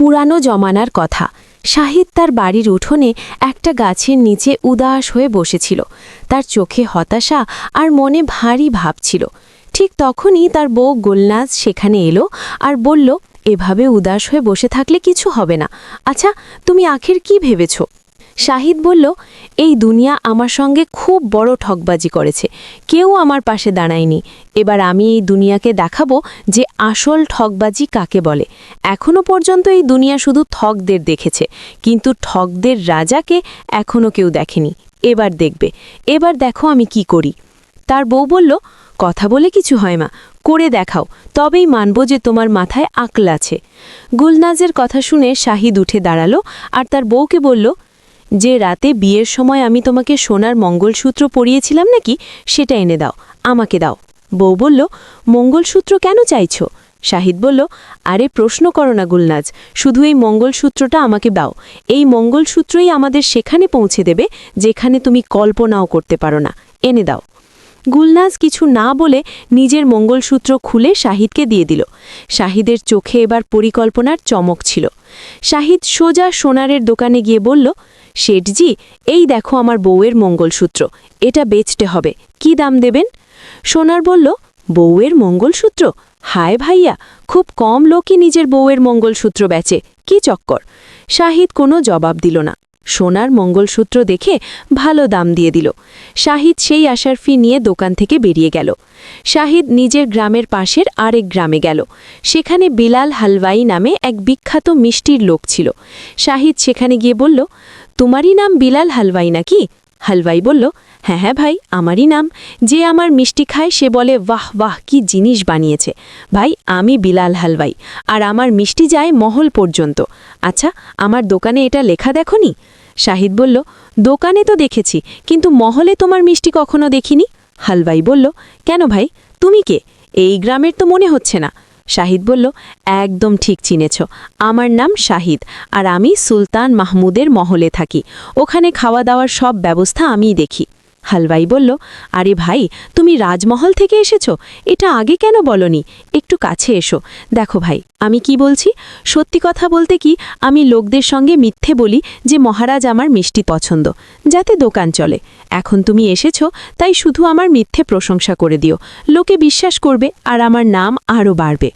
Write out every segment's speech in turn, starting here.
পুরানো জমানার কথা। শাহিদ তার বাড়ির উঠোনে একটা গাছের নিচে উদাস হয়ে বসেছিল। তার চোখে হতাশা আর মনে ভারী ভাব ছিল। ঠিক তখনই তার বউ গোলনাজ সেখানে এলো আর বলল, এভাবে উদাস হয়ে বসে থাকলে কিছু হবে না। আচ্ছা তুমি আখের কি ভেবেছ? শাহিদ বলল, এই দুনিয়া আমার সঙ্গে খুব বড় ঠকবাজি করেছে। কেউ আমার পাশে দাঁড়ায়নি। এবার আমি এই দুনিয়াকে দেখাবো যে আসল ঠকবাজি কাকে বলে। এখনও পর্যন্ত এই দুনিয়া শুধু ঠকদের দেখেছে, কিন্তু ঠকদের রাজাকে এখনও কেউ দেখেনি। এবার দেখবে। এবার দেখো আমি কি করি। তার বউ বলল, কথা বলে কিছু হয় মা, করে দেখাও। তবেই মানব যে তোমার মাথায় আকল আছে। গুলনাজের কথা শুনে শাহিদ উঠে দাঁড়াল আর তার বউকে বলল যে রাতে বিয়ের সময় আমি তোমাকে সোনার মঙ্গলসূত্র পরিয়েছিলাম নাকি, সেটা এনে দাও, আমাকে দাও। বউ বলল, মঙ্গলসূত্র কেন চাইছো? শাহিদ বলল, আরে প্রশ্ন করো না গুলনাজ, শুধু এই মঙ্গলসূত্রটা আমাকে দাও। এই মঙ্গলসূত্রই আমাদের সেখানে পৌঁছে দেবে, যেখানে তুমি কল্পনাও করতে পারো না। এনে দাও। গুলনাজ কিছু না বলে নিজের মঙ্গলসূত্র খুলে শাহিদকে দিয়ে দিল। শাহিদের চোখে এবার পরিকল্পনার চমক ছিল। শাহিদ সোজা সোনারের দোকানে গিয়ে বলল শেঠজি, এই দেখো আমার বউয়ের মঙ্গলসূত্র, এটা বেচতে হবে, কি দাম দেবেন? সোনার বলল, বউয়ের মঙ্গলসূত্র? হায় ভাইয়া, খুব কম লোকই নিজের বউয়ের মঙ্গলসূত্র বেচে, কি চক্কর? শাহিদ কোনো জবাব দিল না। সোনার মঙ্গলসূত্র দেখে ভালো দাম দিয়ে দিল। শাহিদ সেই আশার ফি নিয়ে দোকান থেকে বেরিয়ে গেল। শাহিদ নিজের গ্রামের পাশের আরেক গ্রামে গেল। সেখানে বিলাল হালওয়াই নামে এক বিখ্যাত মিষ্টির লোক ছিল। শাহিদ সেখানে গিয়ে বলল তোমারই নাম বিলাল হালওয়াই নাকি? হালওয়াই বলল হ্যাঁ হ্যাঁ ভাই, আমারই নাম। যে আমার মিষ্টি খায়, সে বলে, বাহ বাহ, কি জিনিস বানিয়েছে। ভাই, আমি বিলাল হালওয়াই, আর আমার মিষ্টি যায় মহল পর্যন্ত। আচ্ছা আমার দোকানে এটা লেখা দেখনি? শাহিদ বলল, দোকানে তো দেখেছি, কিন্তু মহলে তোমার মিষ্টি কখনো দেখিনি? হালওয়াই বলল, কেন ভাই? তুমি কে? এই গ্রামের তো মনে হচ্ছে না। শাহিদ বলল, একদম ঠিক চিনেছ। আমার নাম শাহিদ আর আমি সুলতান মাহমুদের মহলে থাকি। ওখানে খাওয়া দাওয়ার সব ব্যবস্থা আমিই দেখি। হালওয়াই বলল, আরে ভাই, তুমি রাজমহল থেকে এসেছ? এটা আগে কেন বলনি? একটু কাছে এসো। দেখো ভাই, আমি কি বলছি? সত্যি কথা বলতে কি, আমি লোকদের সঙ্গে মিথ্যে বলি যে মহারাজ আমার মিষ্টি পছন্দ, যাতে দোকান চলে। এখন তুমি এসেছ, তাই শুধু আমার মিথ্যে প্রশংসা করে দিও। লোকে বিশ্বাস করবে আর আমার নাম আরও বাড়বে।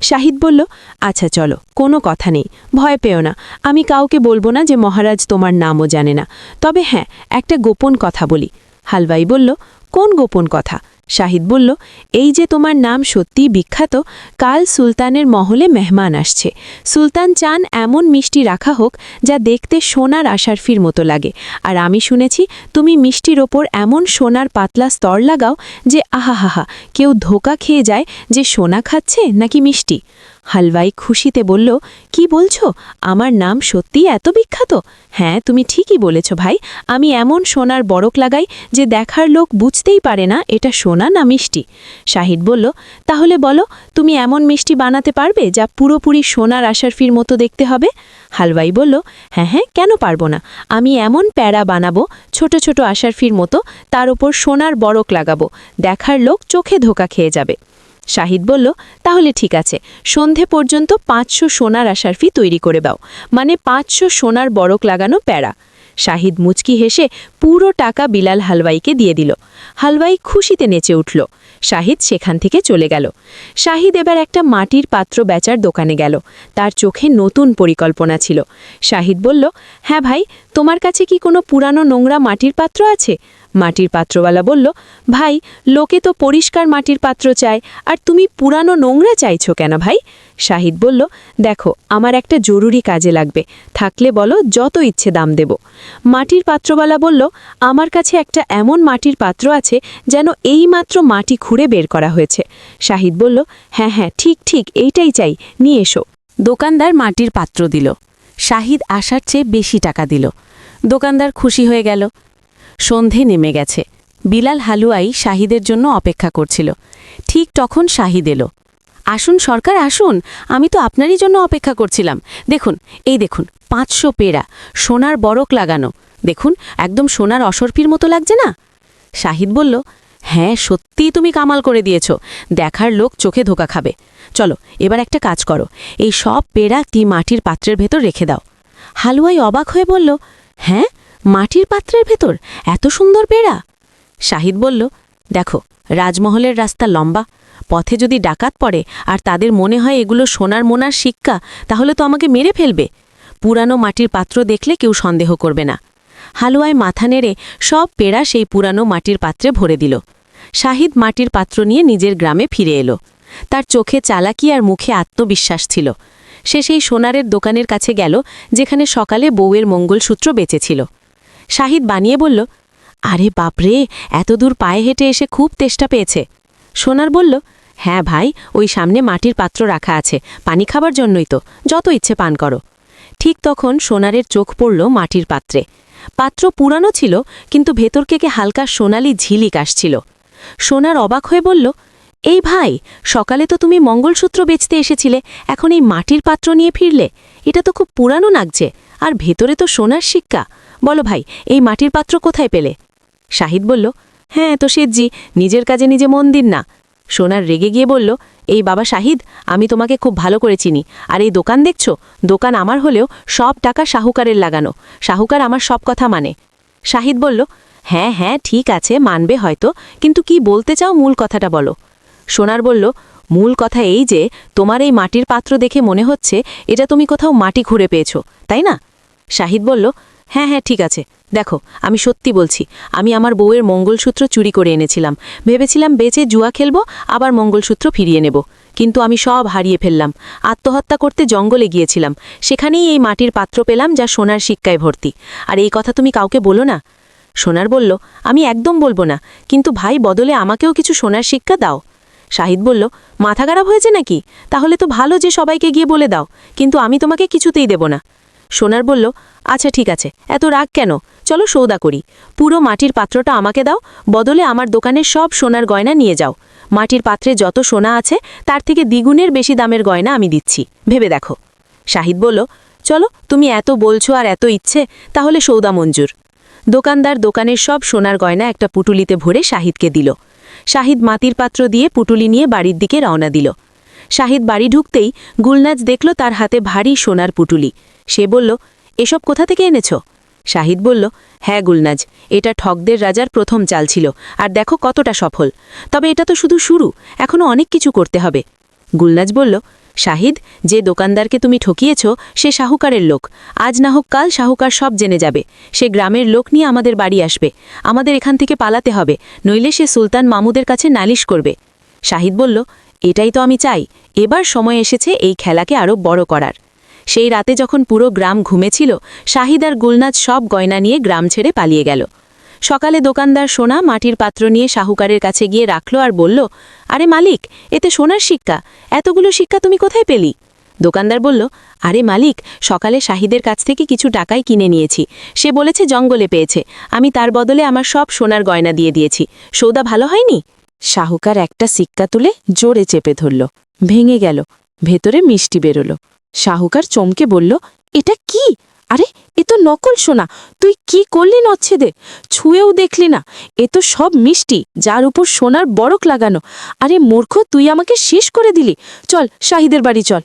শাহিদ বলল আচ্ছা চলো, কোনো কথা নেই, ভয় পেও না। আমি কাউকে বলব না যে মহারাজ তোমার নামও জানে না। তবে হ্যাঁ একটা গোপন কথা বলি। হালভাই বলল, কোন গোপন কথা? শাহিদ বলল, এই যে তোমার নাম সত্যি বিখ্যাত, কাল সুলতানের মহলে মেহমান আসছে। সুলতান চান এমন মিষ্টি রাখা হোক যা দেখতে সোনার আশারফির মতো লাগে। আর আমি শুনেছি, তুমি মিষ্টির ওপর এমন সোনার পাতলা স্তর লাগাও যে আহাহাহা, কেউ ধোকা খেয়ে যায় যে সোনা খাচ্ছে নাকি মিষ্টি। হালওয়াই খুশিতে বলল, কি বলছো? আমার নাম সত্যি এত বিখ্যাত? হ্যাঁ তুমি ঠিকই বলেছ ভাই। আমি এমন সোনার বরক লাগাই যে দেখার লোক বুঝতেই পারে না এটা সোনা না মিষ্টি। শাহিদ বলল, তাহলে বলো, তুমি এমন মিষ্টি বানাতে পারবে যা পুরোপুরি সোনার আশারফির মতো দেখতে হবে? হালওয়াই বলল হ্যাঁ হ্যাঁ কেন পারব না। আমি এমন প্যারা বানাবো, ছোট ছোট আশারফির মতো, তার ওপর সোনার বরক লাগাবো। দেখার লোক চোখে ধোকা খেয়ে যাবে। শাহিদ বলল, তাহলে ঠিক আছে। সন্ধে পর্যন্ত পাঁচশো সোনার আশারফি তৈরি করে দাও। মানে পাঁচশো সোনার বরক লাগানো প্যারা। শাহিদ মুচকি হেসে পুরো টাকা বিলাল হালওয়াইকে দিয়ে দিল। হালওয়াই খুশিতে নেচে উঠল। শাহিদ সেখান থেকে চলে গেল। শাহিদ এবার একটা মাটির পাত্র বেচার দোকানে গেল। তার চোখে নতুন পরিকল্পনা ছিল। শাহিদ বলল হ্যাঁ ভাই, তোমার কাছে কি কোনো পুরানো নোংরা মাটির পাত্র আছে? মাটির পাত্রওয়ালা বলল, ভাই, লোকে তো পরিষ্কার মাটির পাত্র চায়, আর তুমি পুরানো নোংরা চাইছো কেন ভাই? শাহিদ বলল, দেখো, আমার একটা জরুরি কাজে লাগবে, থাকলে বলো যত ইচ্ছে দাম দেব। মাটির পাত্রওয়ালা বলল, আমার কাছে একটা এমন মাটির পাত্র আছে যেন এই মাত্র মাটি খুঁড়ে বের করা হয়েছে। শাহিদ বলল হ্যাঁ হ্যাঁ ঠিক ঠিক, এইটাই চাই, নিয়ে এসো। দোকানদার মাটির পাত্র দিল। শাহিদ আসার চেয়ে বেশি টাকা দিল। দোকানদার খুশি হয়ে গেল। সন্ধে নেমে গেছে। বিলাল হালুয়াই শাহিদের জন্য অপেক্ষা করছিল। ঠিক তখন শাহিদ এলো। আসুন সরকার, আসুন। আমি তো আপনারই জন্য অপেক্ষা করছিলাম। দেখুন, এই দেখুন, পাঁচশো পেরা সোনার বরক লাগানো। দেখুন, একদম সোনার অসর্পির মতো লাগছে না? শাহিদ বলল হ্যাঁ সত্যিই তুমি কামাল করে দিয়েছ। দেখার লোক চোখে ধোকা খাবে। চলো, এবার একটা কাজ করো। এই সব পেড়া কি মাটির পাত্রের ভেতর রেখে দাও। হালুয়াই অবাক হয়ে বলল হ্যাঁ? মাটির পাত্রের ভেতর এত সুন্দর পেড়া শাহিদ বলল, দেখো, রাজমহলের রাস্তা লম্বা। পথে যদি ডাকাত পড়ে আর তাদের মনে হয় এগুলো সোনার মোনার শিক্কা তাহলে তো আমাকে মেরে ফেলবে। পুরানো মাটির পাত্র দেখলে কেউ সন্দেহ করবে না। হালুয়ায় মাথা নেড়ে সব পেড়া সেই পুরানো মাটির পাত্রে ভরে দিল। শাহিদ মাটির পাত্র নিয়ে নিজের গ্রামে ফিরে এলো। তার চোখে চালাকি আর মুখে আত্মবিশ্বাস ছিল। সে সেই সোনারের দোকানের কাছে গেল, যেখানে সকালে বউয়ের মঙ্গলসূত্র বেঁচেছিল। শাহিদ বানিয়ে বলল, আরে বাপরে এত দূর পায়ে হেঁটে এসে খুব তেষ্টা পেয়েছে। সোনার বলল হ্যাঁ ভাই, ওই সামনে মাটির পাত্র রাখা আছে, পানি খাবার জন্যই তো, যত ইচ্ছে পান করো। ঠিক তখন সোনারের চোখ পড়ল মাটির পাত্রে। পাত্র পুরানো ছিল, কিন্তু ভেতর থেকে হালকা সোনালি ঝিলিক আসছিল। সোনার অবাক হয়ে বলল, এই ভাই, সকালে তো তুমি মঙ্গলসূত্র বেচতে এসেছিলে, এখন এই মাটির পাত্র নিয়ে ফিরলে? এটা তো খুব পুরানো লাগছে আর ভেতরে তো সোনার শিক্কা বলো ভাই, এই মাটির পাত্র কোথায় পেলে? শাহিদ বলল হ্যাঁ তো শেঠজি নিজের কাজে নিজে মন দিন না। সোনার রেগে গিয়ে বলল, এই বাবা শাহিদ, আমি তোমাকে খুব ভালো করে চিনি, আর এই দোকান দেখছ? দোকান আমার হলেও সব টাকা শাহুকারের লাগানো, শাহুকার আমার সব কথা মানে। শাহিদ বলল হ্যাঁ হ্যাঁ ঠিক আছে, মানবে হয়তো, কিন্তু কি বলতে চাও মূল কথাটা বলো? সোনার বলল মূল কথা এই যে, তোমার এই মাটির পাত্র দেখে মনে হচ্ছে এটা তুমি কোথাও মাটি ঘুরে পেয়েছ, তাই না? শাহিদ বলল হ্যাঁ হ্যাঁ ঠিক আছে। দেখো, আমি সত্যি বলছি, আমি আমার বউয়ের মঙ্গলসূত্র চুরি করে এনেছিলাম। ভেবেছিলাম বেচে জুয়া খেলব, আবার মঙ্গলসূত্র ফিরিয়ে নেব। কিন্তু আমি সব হারিয়ে ফেললাম। আত্মহত্যা করতে জঙ্গলে গিয়েছিলাম। সেখানেই এই মাটির পাত্র পেলাম যা সোনার শিক্ষায় ভর্তি। আর এই কথা তুমি কাউকে বলো না? সোনার বলল, আমি একদম বলব না। কিন্তু ভাই বদলে আমাকেও কিছু সোনার শিক্ষা দাও। শাহিদ বলল, মাথা খারাপ হয়েছে নাকি? তাহলে তো ভালো যে সবাইকে গিয়ে বলে দাও, কিন্তু আমি তোমাকে কিছুতেই দেব না। সোনার বলল আচ্ছা ঠিক আছে, এত রাগ কেন? চলো সৌদা করি। পুরো মাটির পাত্রটা আমাকে দাও, বদলে আমার দোকানের সব সোনার গয়না নিয়ে যাও। মাটির পাত্রে যত সোনা আছে, তার থেকে দ্বিগুণের বেশি দামের গয়না আমি দিচ্ছি। ভেবে দেখো। শাহিদ বলল, চলো, তুমি এত বলছো আর এত ইচ্ছে, তাহলে সৌদা মঞ্জুর। দোকানদার দোকানের সব সোনার গয়না একটা পুটুলিতে ভরে শাহিদকে দিল। শাহিদ মাতির পাত্র দিয়ে পুটুলি নিয়ে বাড়ির দিকে রওনা দিল। শাহিদ বাড়ি ঢুকতেই গুলনাজ দেখল তার হাতে ভারী সোনার পুটুলি। সে বলল, এসব কোথা থেকে এনেছ? শাহিদ বলল হ্যাঁ গুলনাজ, এটা ঠকদের রাজার প্রথম চাল ছিল, আর দেখো কতটা সফল। তবে এটা তো শুধু শুরু এখনও অনেক কিছু করতে হবে। গুলনাজ বলল শাহিদ, যে দোকানদারকে তুমি ঠকিয়েছ, সে শাহুকারের লোক। আজ না হোক কাল শাহুকার সব জেনে যাবে। সে গ্রামের লোক নিয়ে আমাদের বাড়ি আসবে। আমাদের এখান থেকে পালাতে হবে, নইলে সে সুলতান মামুদের কাছে নালিশ করবে। শাহিদ বলল, এটাই তো আমি চাই। এবার সময় এসেছে এই খেলাকে আরও বড় করার। সেই রাতে যখন পুরো গ্রাম ঘুমেছিল, শাহিদ আর গুলনাজ সব গয়না নিয়ে গ্রাম ছেড়ে পালিয়ে গেল। সকালে দোকানদার সোনা মাটির পাত্র নিয়ে শাহুকারের কাছে গিয়ে রাখল আর বলল, আরে মালিক, এতে সোনার শিক্কা এতগুলো শিক্কা তুমি কোথায় পেলি? দোকানদার বলল, আরে মালিক, সকালে শাহিদের কাছ থেকে কিছু টাকাই কিনে নিয়েছি। সে বলেছে জঙ্গলে পেয়েছে। আমি তার বদলে আমার সব সোনার গয়না দিয়ে দিয়েছি। সৌদা ভালো হয়নি? শাহুকার একটা সিক্কা তুলে জোরে চেপে ধরল। ভেঙে গেল। ভেতরে মিষ্টি বেরোলো। শাহুকার চমকে বলল, এটা কি? আরে, এ তো নকল সোনা। তুই কি করলি নচ্ছেদে? ছুঁয়েও দেখলি না। এ তো সব মিষ্টি, যার উপর সোনার বরক লাগানো। আরে মূর্খ, তুই আমাকে শেষ করে দিলি। চল, শাহিদের বাড়ি চল।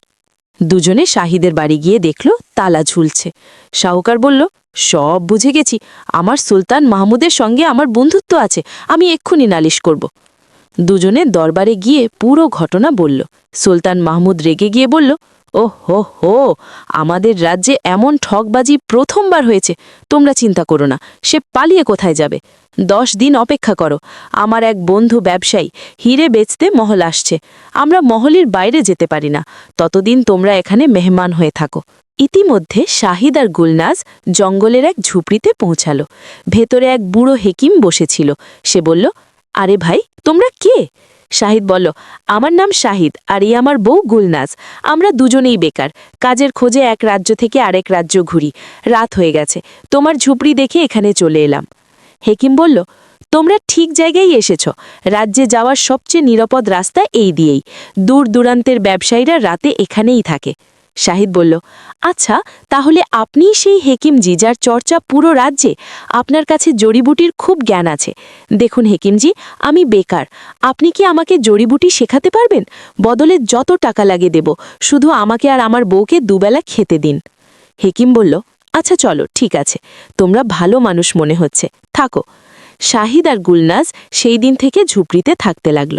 দুজনে শাহিদের বাড়ি গিয়ে দেখল তালা ঝুলছে। শাহুকার বলল, সব বুঝে গেছি। আমার সুলতান মাহমুদের সঙ্গে আমার বন্ধুত্ব আছে। আমি এক্ষুনি নালিশ করব। দুজনে দরবারে গিয়ে পুরো ঘটনা বলল। সুলতান মাহমুদ রেগে গিয়ে বলল ও হো হো আমাদের রাজ্যে এমন ঠকবাজি প্রথমবার হয়েছে, তোমরা চিন্তা করো না, সে পালিয়ে কোথায় যাবে? দশ দিন অপেক্ষা করো, আমার এক বন্ধু ব্যবসায়ী, হিরে বেচতে মহল আসছে, আমরা মহলের বাইরে যেতে পারি না, ততদিন তোমরা এখানে মেহমান হয়ে থাকো। ইতিমধ্যে শাহিদ আর গুলনাজ জঙ্গলের এক ঝুপড়িতে পৌঁছালো, ভেতরে এক বুড়ো হেকিম বসেছিল, সে বলল, আরে ভাই, তোমরা কে? শাহিদ বলল, আমার নাম শাহিদ আর এই আমার বউ গুলনাজ। আমরা দুজনেই বেকার। কাজের খোঁজে এক রাজ্য থেকে আরেক রাজ্য ঘুরি। রাত হয়ে গেছে। তোমার ঝুপড়ি দেখে এখানে চলে এলাম। হেকিম বলল, তোমরা ঠিক জায়গায় এসেছ। রাজ্যে যাওয়ার সবচেয়ে নিরাপদ রাস্তা এই দিয়েই। দূর দূরান্তের ব্যবসায়ীরা রাতে এখানেই থাকে। শাহিদ বলল আচ্ছা তাহলে আপনি সেই হেকিমজি যার চর্চা পুরো রাজ্যে আপনার কাছে জড়িবুটির খুব জ্ঞান আছে। দেখুন হেকিমজি, আমি বেকার। আপনি কি আমাকে জড়িবুটি শেখাতে পারবেন? বদলে যত টাকা লাগে দেব, শুধু আমাকে আর আমার বউকে দুবেলা খেতে দিন। হেকিম বলল আচ্ছা চলো, ঠিক আছে। তোমরা ভালো মানুষ মনে হচ্ছে। থাকো শাহিদ আর গুলনাজ সেই দিন থেকে ঝুপড়িতে থাকতে লাগল।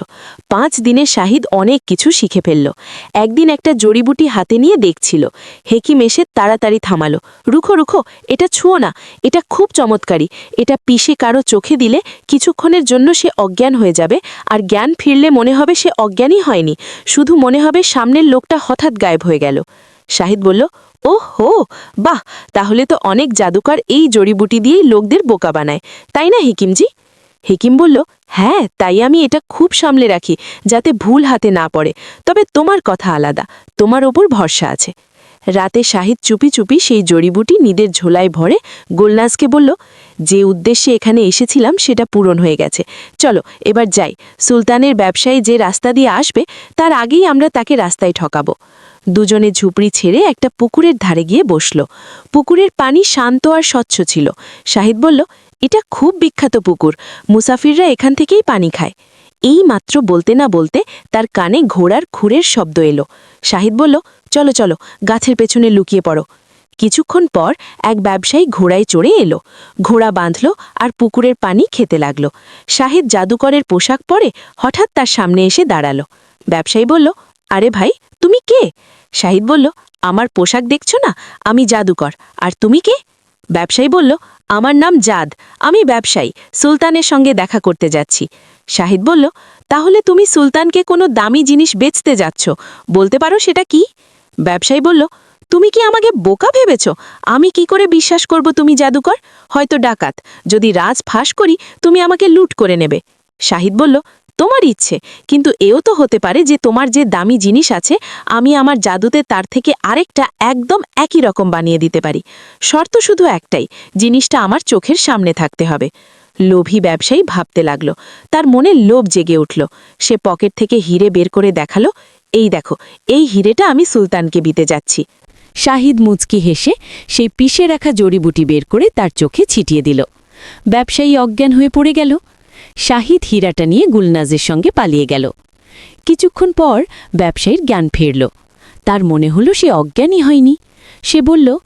পাঁচ দিনে শাহিদ অনেক কিছু শিখে ফেলল। একদিন একটা জড়িবুটি হাতে নিয়ে দেখছিল। হেকিম এসে তাড়াতাড়ি থামালো। রুখো রুখো, এটা ছুঁয়ো না, এটা খুব চমৎকারী। এটা পিষে কারও চোখে দিলে কিছুক্ষণের জন্য সে অজ্ঞান হয়ে যাবে, আর জ্ঞান ফিরলে মনে হবে সে অজ্ঞানই হয়নি। শুধু মনে হবে সামনের লোকটা হঠাৎ গায়েব হয়ে গেল। শাহিদ বলল ও হো বাহ, তাহলে তো অনেক জাদুকর এই জড়িবুটি দিয়েই লোকদের বোকা বানায়, তাই না হেকিমজি? হেকিম বলল হ্যাঁ তাই আমি এটা খুব সামলে রাখি, যাতে ভুল হাতে না পড়ে, তবে তোমার কথা আলাদা, তোমার ওপর ভরসা আছে। রাতে শাহিদ চুপি চুপি সেই জড়িবুটি নিদের ঝোলায় ভরে গোলনাজকে বলল, যে উদ্দেশ্যে এখানে এসেছিলাম সেটা পূরণ হয়ে গেছে। চলো, এবার যাই। সুলতানের ব্যবসায়ী যে রাস্তা দিয়ে আসবে, তার আগেই আমরা তাকে রাস্তায় ঠকাবো। দুজনে ঝুপড়ি ছেড়ে একটা পুকুরের ধারে গিয়ে বসল। পুকুরের পানি শান্ত আর স্বচ্ছ ছিল। শাহিদ বলল, এটা খুব বিখ্যাত পুকুর। মুসাফিররা এখান থেকেই পানি খায়। এই মাত্র বলতে না বলতে তার কানে ঘোড়ার খুরের শব্দ এলো। শাহিদ বলল চলো চলো, গাছের পেছনে লুকিয়ে পড়ো। কিছুক্ষণ পর এক ব্যবসায়ী ঘোড়ায় চড়ে এলো। ঘোড়া বাঁধল আর পুকুরের পানি খেতে লাগল। শাহিদ জাদুকরের পোশাক পরে হঠাৎ তার সামনে এসে দাঁড়াল। ব্যবসায়ী বলল, আরে ভাই, তুমি কে? শাহিদ বলল, আমার পোশাক দেখছ না? আমি জাদুকর। আর তুমি কে? ব্যবসায়ী বলল, আমার নাম জাদ। আমি ব্যবসায়ী। সুলতানের সঙ্গে দেখা করতে যাচ্ছি। শাহিদ বলল, তাহলে তুমি সুলতানকে কোনো দামি জিনিস বেচতে যাচ্ছ। বলতে পারো সেটা কি? ব্যবসায়ী বলল, তুমি কি আমাকে বোকা ভেবেছ? আমি কি করে বিশ্বাস করব তুমি জাদুকর? হয়তো ডাকাত। যদি রাজ ফাঁস করি, তুমি আমাকে লুট করে নেবে। শাহিদ বলল, তোমার ইচ্ছে। কিন্তু এও তো হতে পারে যে তোমার যে দামি জিনিস আছে, আমি আমার জাদুতে তার থেকে আরেকটা একদম একই রকম বানিয়ে দিতে পারি। শর্ত শুধু একটাই, জিনিসটা আমার চোখের সামনে থাকতে হবে। লোভী ব্যবসায়ী ভাবতে লাগল। তার মনে লোভ জেগে উঠল। সে পকেট থেকে হিরে বের করে দেখাল এই দেখো, এই হিরেটা আমি সুলতানকে দিতে যাচ্ছি। শাহিদ মুচকি হেসে সেই পিষে রাখা জড়িবুটি বের করে তার চোখে ছিটিয়ে দিল। ব্যবসায়ী অজ্ঞান হয়ে পড়ে গেল। শাহিদ হীরাটা নিয়ে গুলনাজের সঙ্গে পালিয়ে গেল। কিছুক্ষণ পর ব্যবসায়ীর জ্ঞান ফিরল। তার মনে হলো সে অজ্ঞানই হয়নি। সে বলল,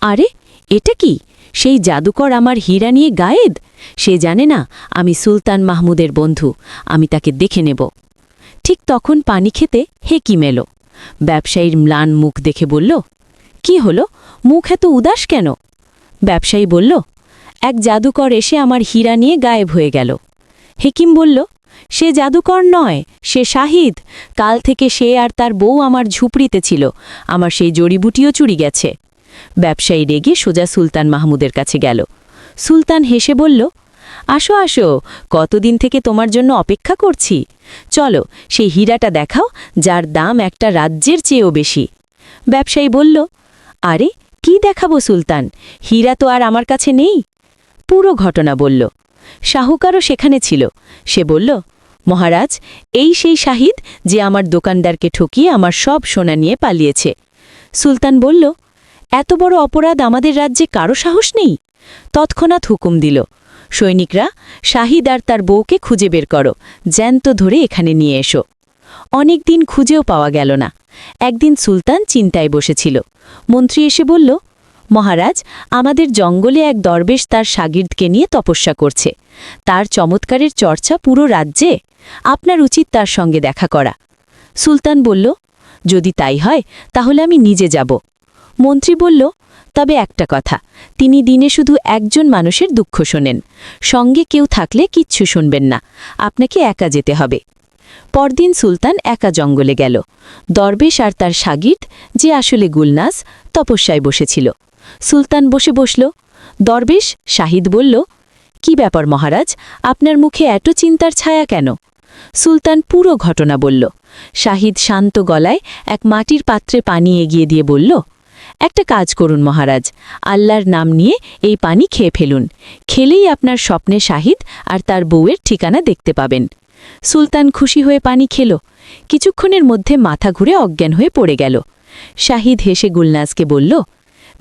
আরে, এটা কি? সেই জাদুকর আমার হীরা নিয়ে গায়েদ? সে জানে না আমি সুলতান মাহমুদের বন্ধু। আমি তাকে দেখে নেব। ঠিক তখন পানি খেতে হেকিম এলো ব্যবসায়ীর ম্লান মুখ দেখে বলল, কি হলো? মুখ এত উদাস কেন? ব্যবসায়ী বলল, এক জাদুকর এসে আমার হীরা নিয়ে গায়েব হয়ে গেল। হেকিম বলল, সে জাদুকর নয়, সে শাহিদ। কাল থেকে সে আর তার বউ আমার ঝুপড়িতে ছিল। আমার সেই জড়িবুটিও চুরি গেছে। ব্যবসায়ী রেগে সোজা সুলতান মাহমুদের কাছে গেল। সুলতান হেসে বলল আসো আসো, কতদিন থেকে তোমার জন্য অপেক্ষা করছি? চলো, সেই হীরাটা দেখাও, যার দাম একটা রাজ্যের চেয়েও বেশি। ব্যবসায়ী বলল, আরে, কি দেখাবো সুলতান? হীরা তো আর আমার কাছে নেই। পুরো ঘটনা বলল। শাহুকারও সেখানে ছিল। সে বলল, মহারাজ, এই সেই শাহিদ যে আমার দোকানদারকে ঠকিয়ে আমার সব সোনা নিয়ে পালিয়েছে। সুলতান বলল, এত বড় অপরাধ আমাদের রাজ্যে কারও সাহস নেই? তৎক্ষণাৎ হুকুম দিল সৈনিকরা শাহিদ আর তার বউকে খুঁজে বের করো, জ্যান্ত ধরে এখানে নিয়ে এসো। অনেক দিন খুঁজেও পাওয়া গেল না। একদিন সুলতান চিন্তায় বসেছিল। মন্ত্রী এসে বলল, মহারাজ, আমাদের জঙ্গলে এক দরবেশ তার সাগির্দকে নিয়ে তপস্যা করছে। তার চমৎকারের চর্চা পুরো রাজ্যে। আপনার উচিত তার সঙ্গে দেখা করা। সুলতান বলল, যদি তাই হয়, তাহলে আমি নিজে যাব। মন্ত্রী বলল তবে একটা কথা, তিনি দিনে শুধু একজন মানুষের দুঃখ শোনেন। সঙ্গে কেউ থাকলে কিচ্ছু শুনবেন না, আপনাকে একা যেতে হবে। পরদিন সুলতান একা জঙ্গলে গেল। দরবেশ আর তার সাগিদ, যে আসলে গুলনাস, তপস্যায় বসেছিল। সুলতান বসে বসল। দরবেশ শাহিদ বলল, কি ব্যাপার মহারাজ, আপনার মুখে এত চিন্তার ছায়া কেন? সুলতান পুরো ঘটনা বলল। শাহিদ শান্ত গলায় এক মাটির পাত্রে পানি এগিয়ে দিয়ে বলল একটা কাজ করুন মহারাজ। আল্লাহর নাম নিয়ে এই পানি খেয়ে ফেলুন। খেলেই আপনার স্বপ্নে শাহিদ আর তার বউয়ের ঠিকানা দেখতে পাবেন। সুলতান খুশি হয়ে পানি খেল। কিছুক্ষণের মধ্যে মাথা ঘুরে অজ্ঞান হয়ে পড়ে গেল। শাহিদ হেসে গুলনাজকে বলল,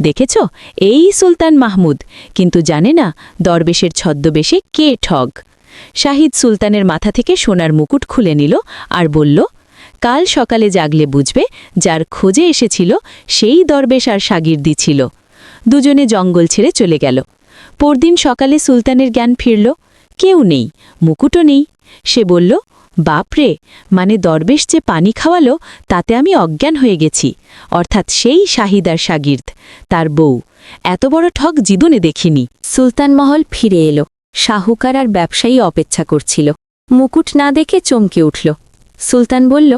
দেখেছ, এই সুলতান মাহমুদ। কিন্তু জানে না দরবেশের ছদ্মবেশে কে ঠগ? শাহিদ সুলতানের মাথা থেকে সোনার মুকুট খুলে নিল আর বলল কাল সকালে জাগলে বুঝবে, যার খোঁজে এসেছিল সেই দরবেশ আর সাগিরদি ছিল। দুজনে জঙ্গল ছেড়ে চলে গেল। পরদিন সকালে সুলতানের জ্ঞান ফিরল, কেউ নেই, মুকুটও নেই। সে বলল, বাপরে মানে দরবেশ যে পানি খাওয়ালো, তাতে আমি অজ্ঞান হয়ে গেছি। অর্থাৎ সেই শাহিদার সাগির্দ, তার বউ। এত বড় ঠক জীবনে দেখিনি। সুলতান মহল ফিরে এলো। শাহুকার আর ব্যবসায়ী অপেক্ষা করছিল। মুকুট না দেখে চমকে উঠল। সুলতান বলল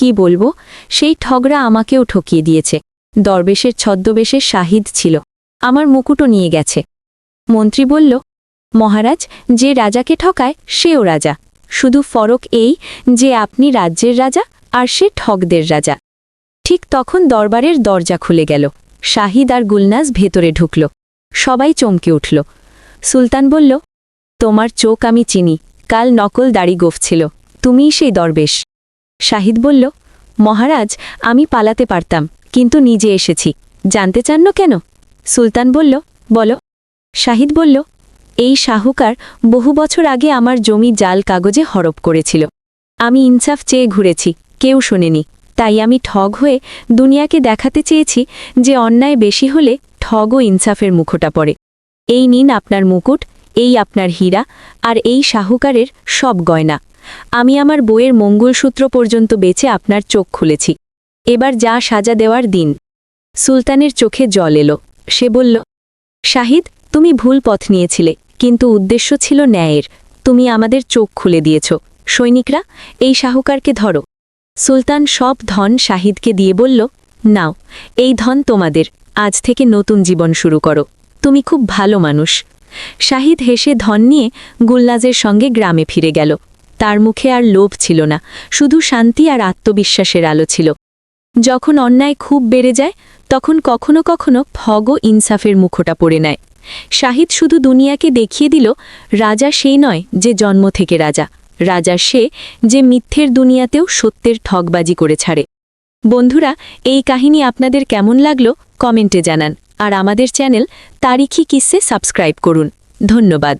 কি বলব? সেই ঠগরা আমাকেও ঠকিয়ে দিয়েছে। দরবেশের ছদ্মবেশের শাহিদ ছিল। আমার মুকুটও নিয়ে গেছে। মন্ত্রী বলল, মহারাজ, যে রাজাকে ঠকায়, সেও রাজা। শুধু ফরক এই যে আপনি রাজ্যের রাজা আর সে ঠগদের রাজা। ঠিক তখন দরবারের দরজা খুলে গেল। শাহিদ আর গুলনাজ ভেতরে ঢুকল। সবাই চমকে উঠল। সুলতান বলল, তোমার চোখ আমি চিনি। কাল নকল দাড়ি গোফছিল। তুমিই সেই দরবেশ। শাহিদ বলল, মহারাজ, আমি পালাতে পারতাম, কিন্তু নিজে এসেছি। জানতে চান না কেন? সুলতান বলল, বলো। শাহিদ বলল, এই শাহুকার বহু বছর আগে আমার জমি জাল কাগজে হরপ করেছিল। আমি ইনসাফ চেয়ে ঘুরেছি, কেউ শোনেনি। তাই আমি ঠগ হয়ে দুনিয়াকে দেখাতে চেয়েছি যে অন্যায় বেশি হলে ঠগ ও ইনসাফের মুখোটা পড়ে। এই নিন আপনার মুকুট, এই আপনার হীরা, আর এই শাহুকারের সব গয়না। আমি আমার বইয়ের মঙ্গলসূত্র পর্যন্ত বেচে আপনার চোখ খুলেছি। এবার যা সাজা দেওয়ার দিন। সুলতানের চোখে জল এলো। সে বলল, শাহিদ, তুমি ভুল পথ নিয়েছিলে, কিন্তু উদ্দেশ্য ছিল ন্যায়ের। তুমি আমাদের চোখ খুলে দিয়েছ। সৈনিকরা, এই শাহুকারকে ধরো। সুলতান সব ধন শাহিদকে দিয়ে বলল, নাও, এই ধন তোমাদের। আজ থেকে নতুন জীবন শুরু করো। তুমি খুব ভালো মানুষ। শাহিদ হেসে ধন নিয়ে গুলনাজের সঙ্গে গ্রামে ফিরে গেল। তার মুখে আর লোভ ছিল না, শুধু শান্তি আর আত্মবিশ্বাসের আলো ছিল। যখন অন্যায় খুব বেড়ে যায়, তখন কখনো কখনো ফগ ইনসাফের মুখোটা পড়ে নেয়। শাহিদ শুধু দুনিয়াকে দেখিয়ে দিল, রাজা সেই নয় যে জন্ম থেকে রাজা। রাজা সে যে মিথ্যের দুনিয়াতেও সত্যের ঠগবাজি করে ছাড়ে। বন্ধুরা, এই কাহিনী আপনাদের কেমন লাগল কমেন্টে জানান, আর আমাদের চ্যানেল তারিখি কিসে সাবস্ক্রাইব করুন। ধন্যবাদ।